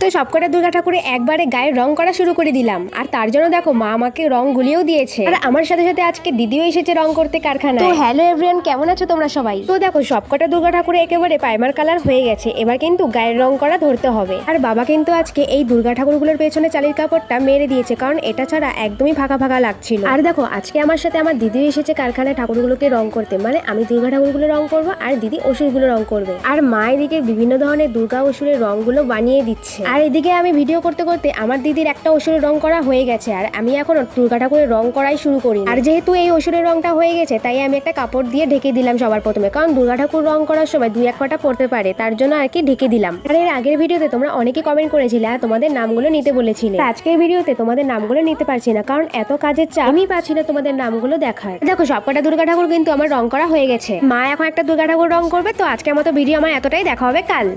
তো সবকটা দুর্গা ঠাকুরে একবারে গায়ে রং করা শুরু করে দিলাম। আর তার জন্য দেখো মা আমাকে রং গুলিয়েও দিয়েছে। আর আমার সাথে সাথে আজকে দিদিও এসেছে রং করতে কারখানা তো হ্যালো এভরিওয়ান কেমন আছো তোমরা সবাই? তো দেখো সবকটা দুর্গা ঠাকুরে একেবারে পাইমার কালার হয়ে গেছে। এবার কিন্তু গায়ের রং করা ধরতে হবে। আর বাবা কিন্তু আজকে এই দুর্গা ঠাকুরগুলোর পেছনে চালির কাপড়টা মেরে দিয়েছে কারণ এটা ছাড়া একদমই ফাঁকা ফাঁকা লাগছিল। আর দেখো আজকে আমার সাথে আমার দিদিও এসেছে কারখানায় ঠাকুরগুলোকে রং করতে। মানে আমি দুর্গা ঠাকুরগুলো রং করব আর দিদি অসুরগুলো রং করবে। আর মা এদিকে বিভিন্ন ধরনের দুর্গা অসুরের রংগুলো বানিয়ে দিচ্ছে। আর এদিকে আমি ভিডিও করতে করতে আমার দিদির একটা অসুরের রং করা হয়ে গেছে আর আমি এখন দুর্গা ঠাকুরের রং করাই শুরু করি। আর যেহেতু এই ওষুধের রংটা হয়ে গেছে, তাই আমি একটা কাপড় দিয়ে ঢেকে দিলাম সবার প্রথমে। কারণ দুর্গা ঠাকুর রং করার সময় দুই এক কটা পড়তে পারে, তার জন্য আর কি ঢেকে দিলাম। আর এর আগের ভিডিওতে তোমরা অনেকে কমেন্ট করেছিলে আর তোমাদের নামগুলো নিতে বলেছিলে। আজকের ভিডিওতে তোমাদের নামগুলো নিতে পারছি না, কারণ এত কাজের চাপ। আমি পাচ্ছি না তোমাদের নামগুলো দেখার। দেখো, সবকটা দুর্গা ঠাকুর কিন্তু আমার রং করা হয়ে গেছে। মা এখন একটা দুর্গা ঠাকুর রং করবে, তো আজকের মতো ভিডিও আমার এতটাই। দেখা হবে কাল।